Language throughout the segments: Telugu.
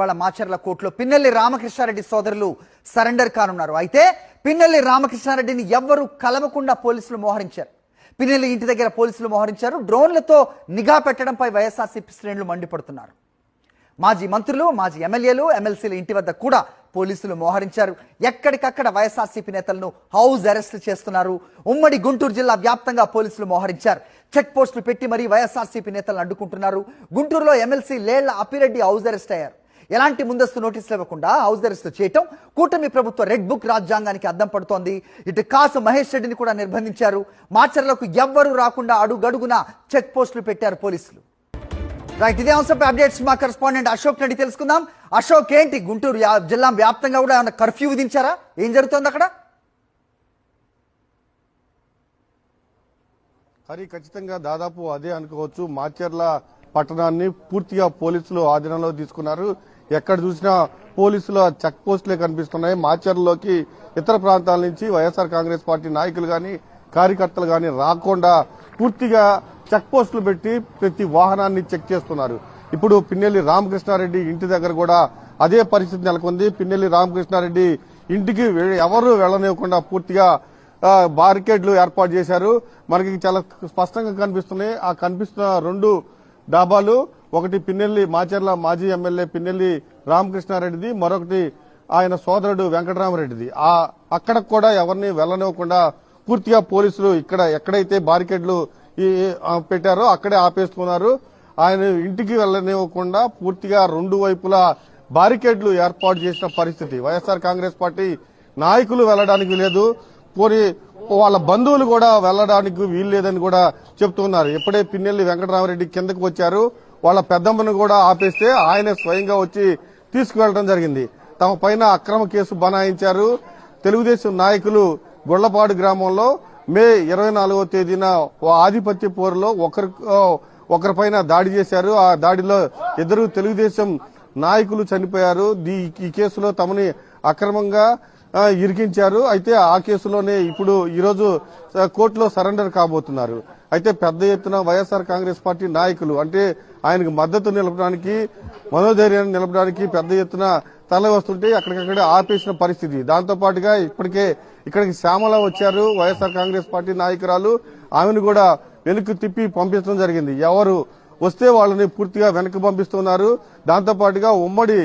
వాళ్ళ మాచర్ల కోర్టులో పిన్నెల్లి రామకృష్ణారెడ్డి సోదరులు సరెండర్ కానున్నారు. అయితే పిన్నెల్లి రామకృష్ణారెడ్డిని ఎవ్వరూ కలవకుండా పోలీసులు మోహరించారు. పిన్నెల్లి ఇంటి దగ్గర పోలీసులు మోహరించారు. డ్రోన్లతో నిఘా పెట్టడంపై వైఎస్ఆర్సీపీ శ్రేణులు మండిపడుతున్నారు. మాజీ మంత్రులు మాజీ ఎమ్మెల్యేలు ఎమ్మెల్సీల ఇంటి వద్ద కూడా పోలీసులు మోహరించారు. ఎక్కడికక్కడ వైఎస్ఆర్సీపీ నేతలను హౌస్ అరెస్ట్ చేస్తున్నారు. ఉమ్మడి గుంటూరు జిల్లా వ్యాప్తంగా పోలీసులు మోహరించారు. చెక్ పోస్టులు పెట్టి మరీ వైఎస్ఆర్సీపీ నేతలను అడ్డుకుంటున్నారు. గుంటూరులో MLC Lella Appireddy house arrest అయ్యారు. ఎలాంటి ముందస్తు నోటీసులు ఇవ్వకుండా హౌస్ అరెస్ట్ చేయటం కూటమి ప్రభుత్వ రెడ్ బుక్ రాజ్యాంగానికి అద్దం పడుతోంది. ఇటు కాసు మహేష్ రెడ్డిని కూడా నిర్బంధించారు. మాచర్లకు ఎవ్వరూ రాకుండా అడుగడుగున చెక్ పోస్టులు పెట్టారు పోలీసులు. రైట్ ఇదే అంశంపై అప్డేట్స్ మా కరెస్పాండెంట్ అశోక్ రెడ్డి తెలుసుకుందాం. అశోక్ ఏంటి? గుంటూరు జిల్లా వ్యాప్తంగా కూడా ఏమైనా కర్ఫ్యూ విధించారా? ఏం జరుగుతోంది అక్కడ? హరి ఖచ్చితంగా దాదాపు అదే అనుకోవచ్చు. మాచర్ల పట్టణాన్ని పూర్తిగా పోలీసులు ఆధీనంలో తీసుకున్నారు. ఎక్కడ చూసినా పోలీసుల చెక్ పోస్టులే కనిపిస్తున్నాయి. మాచర్లలోకి ఇతర ప్రాంతాల నుంచి వైఎస్ఆర్ కాంగ్రెస్ పార్టీ నాయకులు కానీ కార్యకర్తలు కానీ రాకుండా పూర్తిగా చెక్ పోస్టులు పెట్టి ప్రతి వాహనాన్ని చెక్ చేస్తున్నారు. ఇప్పుడు పిన్నెల్లి రామకృష్ణారెడ్డి ఇంటి దగ్గర కూడా అదే పరిస్థితి నెలకొంది. పిన్నెల్లి రామకృష్ణారెడ్డి ఇంటికి ఎవరు వెళ్ళనివ్వకుండా పూర్తిగా బారికేడ్లు ఏర్పాటు చేశారు. మనకి చాలా స్పష్టంగా కనిపిస్తున్నాయి. ఆ కనిపిస్తున్న రెండు డాబాలు ఒకటి పిన్నెల్లి మాచర్ల మాజీ ఎమ్మెల్యే పిన్నెల్లి రామకృష్ణారెడ్డిది మరొకటి ఆయన సోదరుడు వెంకటరామరెడ్డిది. ఆ అక్కడ కూడా ఎవరిని వెళ్ళనివ్వకుండా పూర్తిగా పోలీసులు ఇక్కడ ఎక్కడైతే బారికేడ్లు పెట్టారో అక్కడే ఆపేసుకున్నారు. ఆయన ఇంటికి వెళ్ళనివ్వకుండా పూర్తిగా రెండు వైపులా బారికేడ్లు ఏర్పాటు చేసిన పరిస్థితి. వైఎస్ఆర్ కాంగ్రెస్ పార్టీ నాయకులు వెళ్ళడానికి లేదు పోనీ వాళ్ళ బంధువులు కూడా వెళ్ళడానికి వీలు లేదని కూడా చెప్తున్నారు. ఎప్పుడే పిన్నెల్లి వెంకటరామరెడ్డి కిందకు వచ్చారు. వాళ్ళ పెద్దమ్మను కూడా ఆపేస్తే ఆయన స్వయంగా వచ్చి తీసుకువెళ్ళడం జరిగింది. తమ పైన అక్రమ కేసు బనాయించారు. తెలుగుదేశం నాయకులు గొళ్ళపాడు గ్రామంలో మే ఇరవై నాలుగో తేదీన ఓ ఆధిపత్య పోరులో ఒకరి ఒకరిపైన దాడి చేశారు. ఆ దాడిలో ఇద్దరు తెలుగుదేశం నాయకులు చనిపోయారు. దీ- ఈ కేసులో తమని అక్రమంగా ఇరికించారు. అయితే ఆ కేసులోనే ఇప్పుడు ఈరోజు కోర్టులో సరెండర్ కాబోతున్నారు. అయితే పెద్ద ఎత్తున వైఎస్ఆర్ కాంగ్రెస్ పార్టీ నాయకులు అంటే ఆయనకు మద్దతు నిలపడానికి మనోధైర్యాన్ని నిలపడానికి పెద్ద ఎత్తున తరలి వస్తుంటే అక్కడికక్కడే ఆపేసిన పరిస్థితి. దాంతో పాటుగా ఇప్పటికే ఇక్కడికి శ్యామల వచ్చారు వైఎస్ఆర్ కాంగ్రెస్ పార్టీ నాయకురాలు. ఆమెను కూడా వెనక్కి తిప్పి పంపించడం జరిగింది. ఎవరు వస్తే వాళ్ళని పూర్తిగా వెనక్కి పంపిస్తున్నారు. దాంతో పాటుగా ఉమ్మడి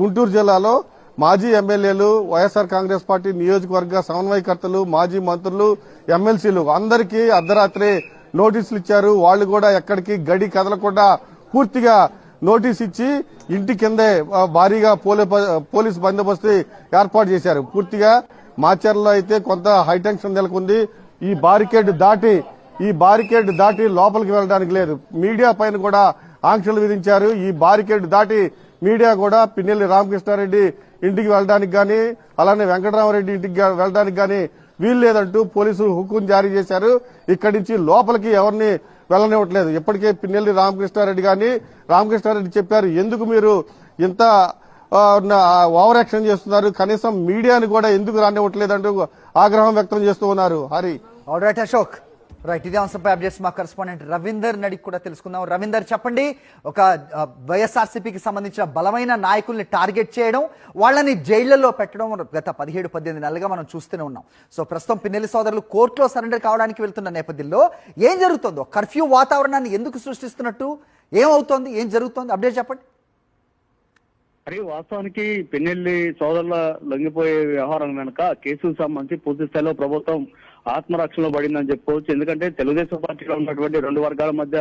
గుంటూరు జిల్లాలో మాజీ ఎమ్మెల్యేలు వైఎస్ఆర్ కాంగ్రెస్ పార్టీ నియోజకవర్గ సమన్వయకర్తలు మాజీ మంత్రులు ఎమ్మెల్సీలు అందరికీ అర్ధరాత్రి నోటీసులు ఇచ్చారు. వాళ్ళు కూడా ఎక్కడికి గడి కదలకుండా పూర్తిగా నోటీస్ ఇచ్చి ఇంటి కిందే భారీగా పోలీ- పోలీస్ బందోబస్తు ఏర్పాటు చేశారు. పూర్తిగా మాచర్లో అయితే కొంత హైటెన్షన్ నెలకొంది. ఈ బారికేడ్ దాటి ఈ బారికేడ్ దాటి లోపలికి వెళ్ళడానికి లేదు. మీడియా పైన కూడా ఆంక్షలు విధించారు. ఈ బారికేడ్ దాటి మీడియా కూడా పిన్నెల్లి రామకృష్ణారెడ్డి ఇంటికి వెళ్ళడానికి కానీ అలానే వెంకటరామరెడ్డి ఇంటికి వెళ్ళడానికి కానీ వీలు లేదంటూ పోలీసులు హుకుం జారీ చేశారు. ఇక్కడి నుంచి లోపలికి ఎవరిని వెళ్ళనివ్వట్లేదు. ఇప్పటికే పిన్నెల్లి రామకృష్ణారెడ్డి కానీ రామకృష్ణారెడ్డి చెప్పారు ఎందుకు మీరు ఇంత ఓవర్ యాక్షన్ చేస్తున్నారు? కనీసం మీడియాని కూడా ఎందుకు రానివ్వట్లేదంటూ ఆగ్రహం వ్యక్తం చేస్తూ ఉన్నారు. హరి. అశోక్ రైట్ ఇదే అంశంపై అప్డేట్స్ మా కరెస్పాండెంట్ రవీందర్ నడికి కూడా తెలుసుకుందాం. రవీందర్ చెప్పండి ఒక వైఎస్ఆర్సీపీకి సంబంధించిన బలమైన నాయకుల్ని టార్గెట్ చేయడం వాళ్ళని జైళ్ళలో పెట్టడం గత పదిహేడు పద్దెనిమిది నెలలుగా మనం చూస్తూనే ఉన్నాం. సో ప్రస్తుతం పిన్నెల్లి సోదరులు కోర్టులో సరెండర్ కావడానికి వెళ్తున్న నేపథ్యంలో ఏం జరుగుతుందో కర్ఫ్యూ వాతావరణాన్ని ఎందుకు సృష్టిస్తున్నట్టు ఏమవుతోంది ఏం జరుగుతోంది అప్డేట్ చెప్పండి. అరే వాస్తవానికి పెన్నెల్లి సోదరుల లొంగిపోయే వ్యవహారం వెనుక కేసుకు సంబంధించి పూర్తి స్థాయిలో ప్రభుత్వం ఆత్మరక్షణలో పడిందని చెప్పుకోవచ్చు. ఎందుకంటే తెలుగుదేశం పార్టీలో ఉన్నటువంటి రెండు వర్గాల మధ్య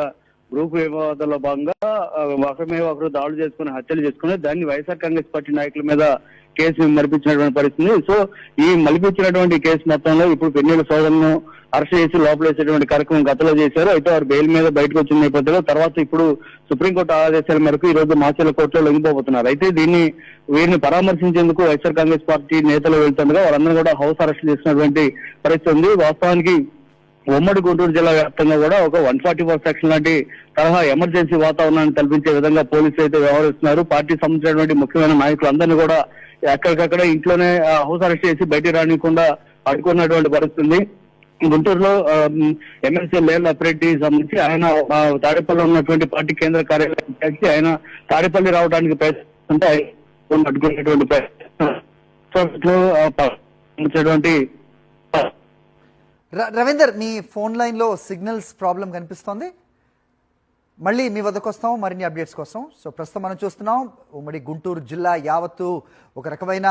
గ్రూప్ వివాదాల్లో భాగంగా ఒకరి మీద ఒకరు దాడులు చేసుకుని హత్యలు చేసుకుని దాన్ని వైఎస్ఆర్ కాంగ్రెస్ పార్టీ నాయకుల మీద కేసు మరిపించినటువంటి పరిస్థితి సో ఈ మలిపించినటువంటి కేసు మొత్తంలో ఇప్పుడు పెన్నెల సోదరులను అరెస్ట్ చేసి లోపలేసేటువంటి కార్యక్రమం గతంలో చేశారు. అయితే వారు బెయిల్ మీద బయటకు వచ్చిన నేపథ్యంలో తర్వాత ఇప్పుడు సుప్రీంకోర్టు ఆదేశాల మేరకు ఈ రోజు మాచర్ల కోర్టులో లొంగిపోతున్నారు అయితే దీన్ని వీరిని పరామర్శించేందుకు వైఎస్ఆర్ కాంగ్రెస్ పార్టీ నేతలు వెళ్తుండగా వారందరూ కూడా హౌస్ అరెస్ట్ చేసినటువంటి పరిస్థితి ఉంది. వాస్తవానికి ఉమ్మడి గుంటూరు జిల్లా వ్యాప్తంగా కూడా ఒక వన్ ఫార్టీ ఫోర్ సెక్షన్ లాంటి తరహా ఎమర్జెన్సీ వాతావరణాన్ని కల్పించే విధంగా పోలీసులు అయితే వ్యవహరిస్తున్నారు. పార్టీ సంబంధించినటువంటి ముఖ్యమైన నాయకులందరినీ కూడా ఎక్కడికక్కడ ఇంట్లోనే హౌస్ అరెస్ట్ చేసి బయటికి రానికుండా అడ్డుకున్నటువంటి పరిస్థితుంది. గుంటూరులో ఎమ్మెల్సీ లేల్ అప్రెడ్డి సంబంధించి ఆయన తాడేపల్లిలో ఉన్నటువంటి పార్టీ కేంద్ర కార్యాలయం కలిసి ఆయన తాడేపల్లి రావడానికి ప్రయత్నిస్తుంటే అడ్డుకునేటువంటి ప్రయత్నం. రవీందర్ మీ ఫోన్ లైన్లో సిగ్నల్స్ ప్రాబ్లం కనిపిస్తోంది. మళ్ళీ మీ వద్దకు వస్తాం మరిన్ని అప్డేట్స్ కోసం. సో ప్రస్తుతం మనం చూస్తున్నాం ఉమ్మడి గుంటూరు జిల్లా యావత్తు ఒక రకమైన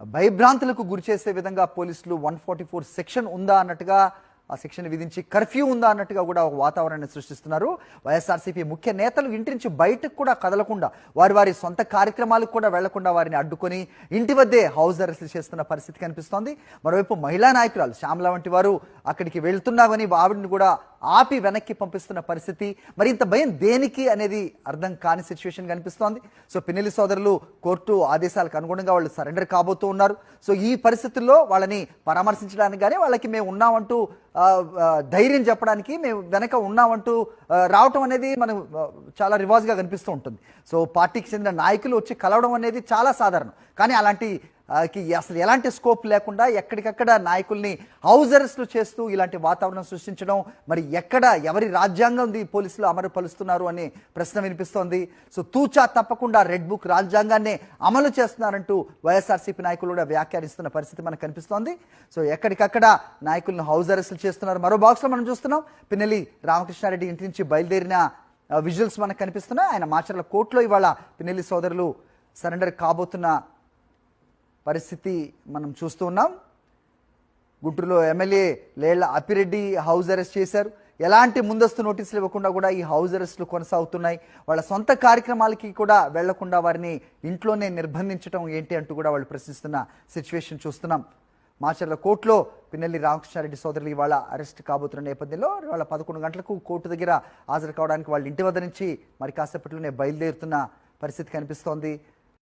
భయభ్రాంతులకు గురిచేసే విధంగా పోలీసులు వన్ ఫార్టీ ఫోర్ సెక్షన్ ఉందా అన్నట్టుగా ఆ శిక్షను విధించి కర్ఫ్యూ ఉందా అన్నట్టుగా కూడా ఒక వాతావరణాన్ని సృష్టిస్తున్నారు. వైఎస్ఆర్సీపీ ముఖ్య నేతలు ఇంటి నుంచి బయటకు కూడా కదలకుండా వారి వారి సొంత కార్యక్రమాలకు కూడా వెళ్ళకుండా వారిని అడ్డుకొని ఇంటి వద్దే హౌస్ అరెస్టులు చేస్తున్న పరిస్థితి కనిపిస్తోంది. మరోవైపు మహిళా నాయకురాలు శ్యామల వంటి వారు అక్కడికి వెళ్తున్నామని ఆవిడని కూడా ఆపి వెనక్కి పంపిస్తున్న పరిస్థితి. మరి ఇంత భయం దేనికి అనేది అర్థం కాని సిచ్యువేషన్ కనిపిస్తోంది. సో పిన్నెల్లి సోదరులు కోర్టు ఆదేశాలకు అనుగుణంగా వాళ్ళు సరెండర్ కాబోతూ ఉన్నారు. సో ఈ పరిస్థితుల్లో వాళ్ళని పరామర్శించడానికి కానీ వాళ్ళకి మేము ఉన్నామంటూ ధైర్యం చెప్పడానికి మేము వెనక ఉన్నామంటూ రావటం అనేది మనం చాలా రివాజ్గా కనిపిస్తూ ఉంటుంది. సో పార్టీకి చెందిన నాయకులు వచ్చి కలవడం అనేది చాలా సాధారణం. కానీ అలాంటి కి అసలు ఎలాంటి స్కోప్ లేకుండా ఎక్కడికక్కడ నాయకుల్ని హౌస్ అరెస్టులు చేస్తూ ఇలాంటి వాతావరణం సృష్టించడం మరి ఎక్కడ ఎవరి రాజ్యాంగం పోలీసులు అమలు పలుస్తున్నారు అనే ప్రశ్న వినిపిస్తోంది. సో తూచా తప్పకుండా రెడ్ బుక్ రాజ్యాంగాన్ని అమలు చేస్తున్నారంటూ వైఎస్ఆర్సీపీ నాయకులు కూడా వ్యాఖ్యానిస్తున్న పరిస్థితి మనకు కనిపిస్తోంది. సో ఎక్కడికక్కడ నాయకులను హౌస్ అరెస్టులు చేస్తున్నారు మరో బాక్స్లో మనం చూస్తున్నాం. పిన్నెల్లి రామకృష్ణారెడ్డి ఇంటి నుంచి బయలుదేరిన విజువల్స్ మనకు కనిపిస్తున్నాయి. ఆయన మాచర్ల కోర్టులో ఇవాళ పిన్నెల్లి సోదరులు సరెండర్ కాబోతున్న పరిస్థితి మనం చూస్తూ ఉన్నాం. గుంటూరులో MLA Lella Appireddy house arrest చేశారు. ఎలాంటి ముందస్తు నోటీసులు ఇవ్వకుండా కూడా ఈ హౌస్ అరెస్టులు కొనసాగుతున్నాయి. వాళ్ళ సొంత కార్యక్రమాలకి కూడా వెళ్ళకుండా వారిని ఇంట్లోనే నిర్బంధించడం ఏంటి అంటూ కూడా వాళ్ళు ప్రశ్నిస్తున్న సిచ్యువేషన్ చూస్తున్నాం. మాచర్ల కోర్టులో పిన్నెల్లి రామకృష్ణారెడ్డి సోదరులు ఇవాళ అరెస్ట్ కాబోతున్న నేపథ్యంలో వాళ్ళ పదకొండు గంటలకు కోర్టు దగ్గర హాజరు కావడానికి వాళ్ళ ఇంటి వద్ద నుంచి మరి కాసేపట్లోనే బయలుదేరుతున్న పరిస్థితి కనిపిస్తోంది.